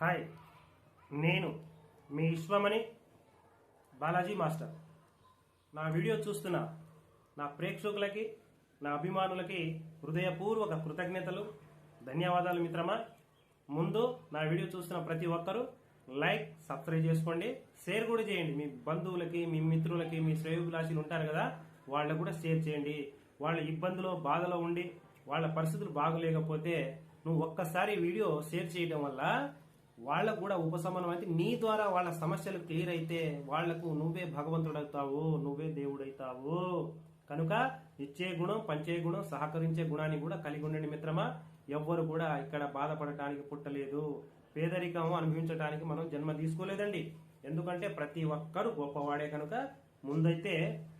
Hi నేను మీ Vishwamani Balaji master. నా వీడియో చూస్తున్న నా ప్రేక్షకులకి నా అభిమానులకి హృదయపూర్వక కృతజ్ఞతలు ధన్యవాదాలు మిత్రమా? ముందు నా వీడియో చూస్తున్న ప్రతి ఒక్కరూ లైక్ సబ్స్క్రైబ్ చేసుకోండి. షేర్ కూడా చేయండి. మీ బంధువులకి మీ మిత్రులకి మీ శ్రేయోభిలాషులు ఉంటారు కదా వాళ్ళకు కూడా షేర్ చేయండి. వాళ్ళ ఇబ్బందులో బాధలో ఉండి వాళ్ళ పరిస్థితులు బాగలేకపోతే నువ్వు ఒక్కసారి వీడియో షేర్ చేయడం వల్ల వాళ్ళకు కూడా ఉపశమనం అయితే నీ ద్వారా వాళ్ళ సమస్యలు క్లియర్ అయితే వాళ్ళకు నువ్వే భగవంతుడవుతావు నువ్వే దేవుడవుతావు కనుక ఇచ్చే గుణం పంచే గుణం సహకరించే గుణాన్ని కూడా కలిగి ఉండండి మిత్రమా. ఎవ్వరు కూడా ఇక్కడ బాధపడటానికి పుట్టలేదు. పేదరికం అనుభవించడానికి మనం జన్మ తీసుకోలేదండి. ఎందుకంటే ప్రతి ఒక్కరు గొప్పవాడే కనుక ముందైతే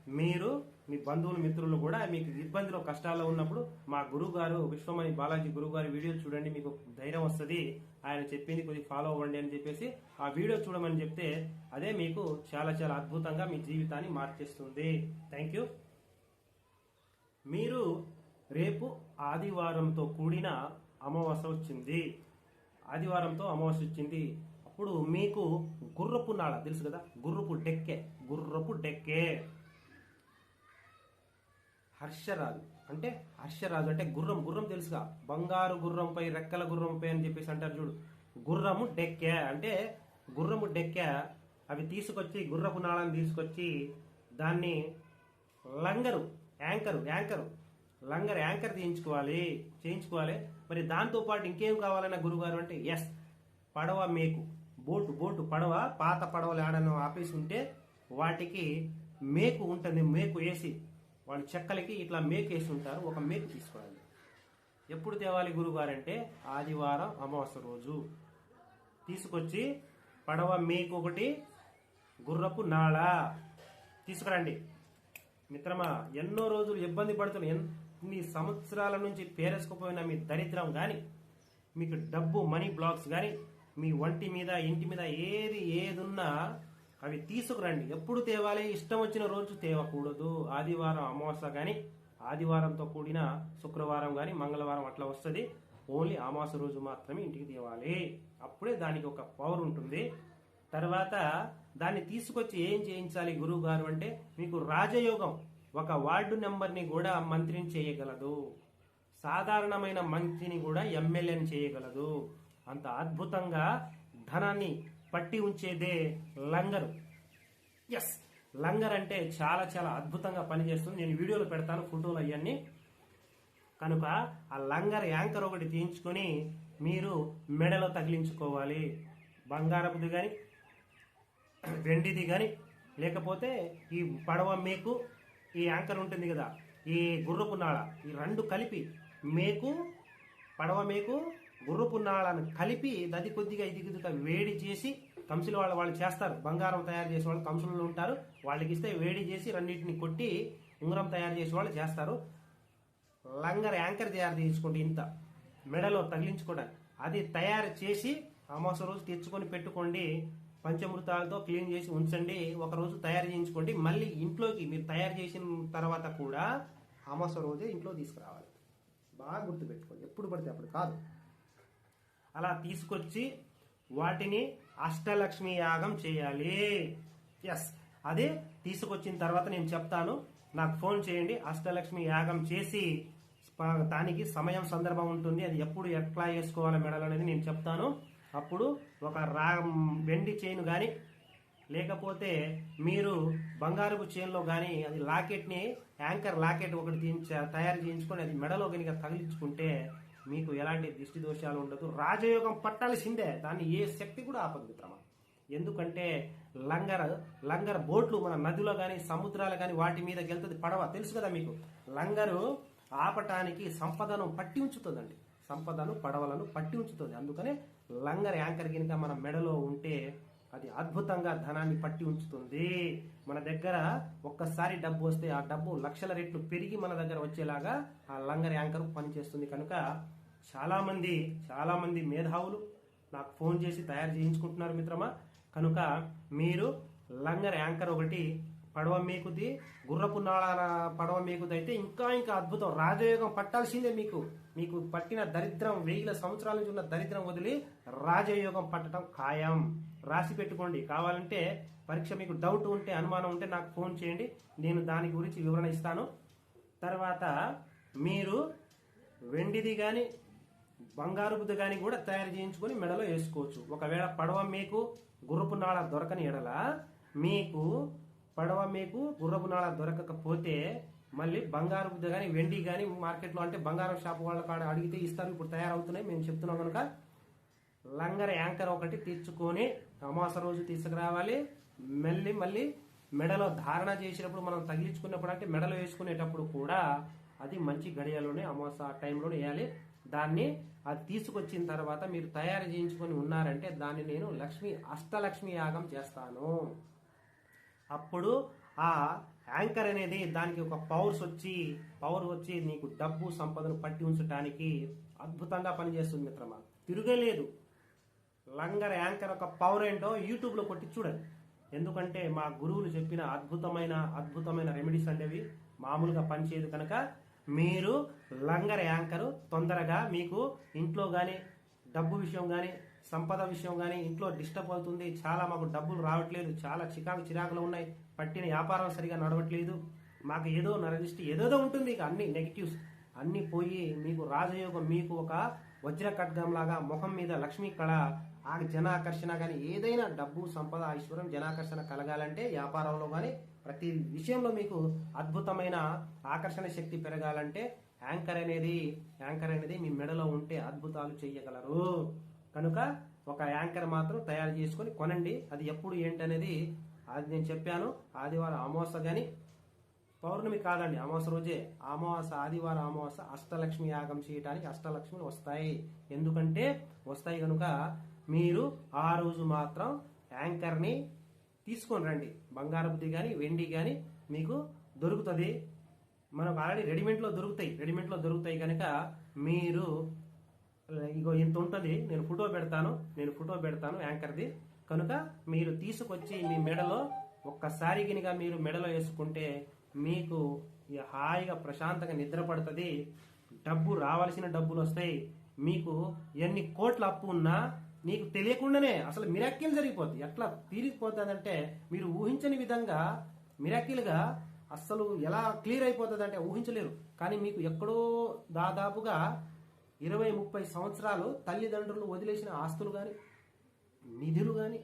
మీరు మీ బంధువులు మిత్రులు కూడా మీకు ఇబ్బందిలో కష్టాల్లో ఉన్నప్పుడు మా గురువు గారు విశ్వమణి బాలాజీ గురువు గారి వీడియో చూడండి మీకు ధైర్యం వస్తుంది. ఆయన చెప్పింది కొద్దిగా ఫాలో అవ్వండి అని చెప్పేసి ఆ వీడియో చూడమని చెప్తే అదే మీకు చాలా చాలా అద్భుతంగా మీ జీవితాన్ని మార్చేస్తుంది. థ్యాంక్ యూ మీరు రేపు ఆదివారంతో కూడిన అమావాస్య వచ్చింది. ఆదివారంతో అమావాస్య వచ్చింది. అప్పుడు మీకు గుర్రపు నాళ తెలుసు కదా? గుర్రపు డెక్కే గుర్రపు డెక్కే. హర్షరాజు. అంటే హర్షరాజు అంటే గుర్రం గుర్రం తెలుసుగా. బంగారు గుర్రంపై రెక్కల గుర్రంపై అని చెప్పేసి అంటారు చూడు. గుర్రము డెక్కే. అంటే గుర్రము డెక్కే. అవి తీసుకొచ్చి గుర్రపు నాళాన్ని తీసుకొచ్చి దాన్ని లంగరు యాంకరు యాంకరు. లంగర్ యాంకర్ చేయించుకోవాలి చేయించుకోవాలి. మరి దాంతో పాటు ఇంకేం కావాలన్న గురుగారు అంటే ఎస్ పడవ మేకు. బోటు బోటు పడవ పాత పడవలు ఆడను ఆపేసి ఉంటే వాటికి మేకు ఉంటుంది మేకు వేసి వాళ్ళు చెక్కలకి ఇట్లా మేక్ వేసి ఉంటారు ఒక మేక్ తీసుకోవాలి. ఎప్పుడు తేవాలి గురుగారంటే ఆదివారం అమావాస్య రోజు. తీసుకొచ్చి పడవ మేక్ ఒకటి గుర్రపు నాళ. తీసుకురండి. మిత్రమా ఎన్నో రోజులు ఇబ్బంది పడుతున్న ఎన్ని సంవత్సరాల నుంచి పేరేసుకుపోయిన మీ దరిద్రం కానీ మీకు డబ్బు మనీ బ్లాక్స్ కానీ మీ వంటి మీద ఇంటి మీద ఏది ఏదున్నా అవి తీసుకురండి. ఎప్పుడు తేవాలి? ఇష్టం వచ్చిన రోజు తేవకూడదు. ఆదివారం అమావాస్య కానీ ఆదివారంతో కూడిన శుక్రవారం కానీ మంగళవారం అట్లా వస్తుంది. ఓన్లీ అమావాస రోజు మాత్రమే ఇంటికి తేవాలి. అప్పుడే దానికి ఒక పవర్ ఉంటుంది. తర్వాత దాన్ని తీసుకొచ్చి ఏం చేయించాలి గురువు గారు అంటే మీకు రాజయోగం ఒక వార్డు నెంబర్ని కూడా మంత్రిని చేయగలదు. సాధారణమైన మంత్రిని కూడా ఎమ్మెల్యేని చేయగలదు. అంత అద్భుతంగా ధనాన్ని పట్టి ఉంచేదే లంగరు. ఎస్ లంగర్ అంటే చాలా చాలా అద్భుతంగా పనిచేస్తుంది. నేను వీడియోలో పెడతాను ఫోటోలు అవన్నీ కనుక ఆ లంగర్ యాంకర్ ఒకటి తీయించుకొని మీరు మెడలో తగిలించుకోవాలి. బంగారపుది కానీ వెండిది కానీ లేకపోతే ఈ పడవ మేకు ఈ యాంకర్ ఉంటుంది కదా ఈ గుర్రపు నాళ ఈ రెండు కలిపి మేకు పడవ మేకు గుర్రపు కలిపి దది కొద్దిగా ఇది కొద్దిగా వేడి చేసి కంసులు వాళ్ళు వాళ్ళు చేస్తారు. బంగారం తయారు చేసే వాళ్ళు కంసులు ఉంటారు. వాళ్ళకి ఇస్తే వేడి చేసి రెండింటిని కొట్టి ఉంగరం తయారు చేసే వాళ్ళు చేస్తారు. లంగర్ యాంకర్ తయారు చేసుకుంటే ఇంత. మెడలో తగిలించుకోవడానికి. అది తయారు చేసి అమాస రోజు తెచ్చుకొని పెట్టుకోండి. పంచమృతాలతో క్లీన్ చేసి ఉంచండి. ఒక రోజు తయారు చేయించుకోండి. మళ్ళీ ఇంట్లోకి మీరు తయారు చేసిన తర్వాత కూడా అమాస రోజే ఇంట్లో తీసుకురావాలి. బాగా గుర్తుపెట్టుకోండి. ఎప్పుడు పడితే అప్పుడు కాదు. అలా తీసుకొచ్చి వాటిని అష్టలక్ష్మి యాగం చేయాలి. ఎస్ అదే తీసుకొచ్చిన తర్వాత నేను చెప్తాను. నాకు ఫోన్ చేయండి. అష్టలక్ష్మి యాగం చేసి దానికి సమయం సందర్భం ఉంటుంది. అది ఎప్పుడు ఎట్లా వేసుకోవాలి మెడల్ అనేది నేను చెప్తాను. అప్పుడు ఒక రా వెండి చైన్ కానీ లేకపోతే మీరు బంగారపు చైన్లో కానీ అది లాకెట్ని యాంకర్ లాకెట్ ఒకటి తీయించ- తయారు చేయించుకొని అది మెడలో కనుక తగిలించుకుంటే మీకు ఎలాంటి దిష్టి దోషాలు ఉండదు. రాజయోగం పట్టాల్సిందే. దాన్ని ఏ శక్తి కూడా ఆపదు మిత్రమా. ఎందుకంటే లంగర్ లంగర్ బోట్లు మన నదిలో కానీ సముద్రాలు కానీ వాటి మీద వెళ్తుంది పడవ. తెలుసు కదా మీకు? లంగరు ఆపటానికి సంపదను పట్టి ఉంచుతుందండి. సంపదను పడవలను పట్టి ఉంచుతుంది. అందుకనే లంగర్ యాంకర్ గినక మన మెడలో ఉంటే అది అద్భుతంగా ధనాన్ని పట్టి ఉంచుతుంది. మన దగ్గర ఒక్కసారి డబ్బు వస్తే ఆ డబ్బు లక్షల రెట్లు పెరిగి మన దగ్గర వచ్చేలాగా ఆ లంగర్ యాంకర్ పనిచేస్తుంది. కనుక చాలామంది చాలామంది మేధావులు నాకు ఫోన్ చేసి తయారు చేయించుకుంటున్నారు మిత్రమా. కనుక మీరు లంగర్ యాంకర్ ఒకటి పడవ మేకుది గుర్రపు నాళాల పడవ మేకుది అయితే ఇంకా ఇంకా అద్భుతం. రాజయోగం పట్టాల్సిందే మీకు. మీకు పట్టిన దరిద్రం వేల సంవత్సరాల నుంచి ఉన్న దరిద్రం వదిలి రాజయోగం పట్టడం ఖాయం. రాసి పెట్టుకోండి. కావాలంటే పరీక్ష మీకు డౌట్ ఉంటే అనుమానం ఉంటే నాకు ఫోన్ చేయండి. నేను దాని గురించి వివరణ ఇస్తాను. తర్వాత మీరు వెండిది కానీ బంగారుపుది కానీ కూడా తయారు చేయించుకొని మెడలో వేసుకోవచ్చు. ఒకవేళ పడవ మీకు గుర్రపు నాళ దొరకని ఎడల మీకు పడవ మీకు గుర్రపు నాళ దొరకకపోతే మళ్ళీ బంగారు బంగారుపుది కానీ వెండి కానీ మార్కెట్లో అంటే బంగారం షాప్ వాళ్ళ కాడ అడిగితే ఇస్తారు. ఇప్పుడు తయారవుతున్నాయి. మేము చెప్తున్నాం కనుక లంగర్ యాంకర్ ఒకటి తెచ్చుకొని అమాస రోజు తీసుకురావాలి. మళ్ళీ మళ్ళీ మెడలో ధారణ చేసినప్పుడు మనం తగిలించుకున్నప్పుడు అంటే మెడలో వేసుకునేటప్పుడు కూడా అది మంచి గడియలోనే అమాస టైంలోనే వేయాలి. దాన్ని అది తీసుకొచ్చిన తర్వాత మీరు తయారు చేయించుకొని ఉన్నారంటే దాన్ని నేను లక్ష్మి అష్టలక్ష్మి యాగం చేస్తాను. అప్పుడు ఆ యాంకర్ అనేది దానికి ఒక పవర్స్ వచ్చి పవర్ వచ్చి నీకు డబ్బు సంపదను పట్టి ఉంచడానికి అద్భుతంగా పనిచేస్తుంది మిత్రమా. తిరగలేదు లంగర్ యాంకర్ ఒక పవర్ ఏంటో యూట్యూబ్లో కొట్టి చూడండి. ఎందుకంటే మా గురువులు చెప్పిన అద్భుతమైన అద్భుతమైన రెమెడీస్ అనేవి మామూలుగా పనిచేయదు కనుక మీరు లంగర్ యాంకర్ తొందరగా మీకు ఇంట్లో కానీ డబ్బు విషయం కానీ సంపద విషయం కానీ ఇంట్లో డిస్టర్బ్ అవుతుంది. చాలా మాకు డబ్బులు రావట్లేదు. చాలా చికాకు చిరాకులు ఉన్నాయి. పట్టిన వ్యాపారం సరిగా నడవట్లేదు. మాకు ఏదో నరదిష్టి ఏదోదో ఉంటుంది. ఇక అన్ని నెగిటివ్స్. అన్ని పోయి మీకు రాజయోగం మీకు ఒక వజ్ర ఖడ్గం లాగా ముఖం మీద లక్ష్మీ కళ ఆ జనాకర్షణ కానీ ఏదైనా డబ్బు సంపద ఐశ్వర్యం జనాకర్షణ కలగాలంటే వ్యాపారంలో కానీ ప్రతి విషయంలో మీకు అద్భుతమైన ఆకర్షణ శక్తి పెరగాలంటే యాంకర్ అనేది యాంకర్ అనేది మీ మెడలో ఉంటే అద్భుతాలు చేయగలరు కనుక ఒక యాంకర్ మాత్రం తయారు చేసుకొని కొనండి. అది ఎప్పుడు ఏంటనేది అది నేను చెప్పాను. ఆదివారం అమావాస కానీ పౌర్ణమి కాదండి అమావాస రోజే. అమావాస ఆదివారం అమావాస అష్టలక్ష్మి యాగం చేయటానికి అష్టలక్ష్మి వస్తాయి. ఎందుకంటే వస్తాయి కనుక మీరు ఆ రోజు మాత్రం యాంకర్ని తీసుకొని రండి. బంగారపుది కానీ వెండి కానీ మీకు దొరుకుతుంది. మనకు ఆల్రెడీ రెడీమేడ్లో దొరుకుతాయి. రెడీమేడ్లో దొరుకుతాయి కనుక మీరు ఇగో ఇంత ఉంటుంది నేను ఫోటో పెడతాను నేను ఫోటో పెడతాను యాంకర్ది కనుక మీరు తీసుకొచ్చి మీ మెడలో ఒక్కసారి గినిగా మీరు మెడలో వేసుకుంటే మీకు హాయిగా ప్రశాంతంగా నిద్ర పడుతుంది. డబ్బు రావాల్సిన డబ్బులు వస్తాయి. మీకు ఎన్ని కోట్ల అప్పు ఉన్నా మీకు తెలియకుండానే అసలు మిరాకిల్ జరిగిపోతుంది ఎట్లా తీరిగిపోతుందంటే మీరు ఊహించని విధంగా మిరాకిల్గా అస్సలు ఎలా క్లియర్ అయిపోతుంది అంటే ఊహించలేరు. కానీ మీకు ఎక్కడో దాదాపుగా ఇరవై ముప్పై సంవత్సరాలు తల్లిదండ్రులు వదిలేసిన ఆస్తులు కానీ నిధులు కానీ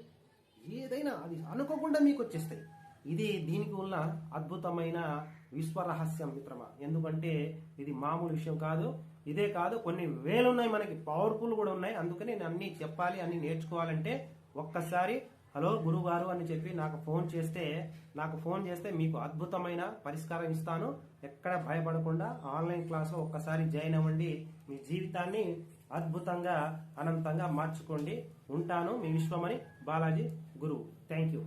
ఏదైనా అది అనుకోకుండా మీకు వచ్చేస్తాయి. ఇది దీనికి ఉన్న అద్భుతమైన విశ్వరహస్యం మిత్రమ? మిత్రమా ఎందుకంటే ఇది మామూలు విషయం కాదు. ఇదే కాదు కొన్ని వేలు ఉన్నాయి మనకి పవర్ఫుల్ కూడా ఉన్నాయి. అందుకని నేను అన్ని చెప్పాలి అన్ని నేర్చుకోవాలంటే ఒక్కసారి హలో గురుగారు అని చెప్పి నాకు ఫోన్ చేస్తే నాకు ఫోన్ చేస్తే మీకు అద్భుతమైన పరిష్కారం ఇస్తాను. ఎక్కడ భయపడకుండా ఆన్లైన్ క్లాస్లో ఒక్కసారి జాయిన్ అవ్వండి. మీ జీవితాన్ని అద్భుతంగా అనంతంగా మార్చుకోండి. ఉంటాను మీ విశ్వమని బాలాజీ గురువు. Thank you.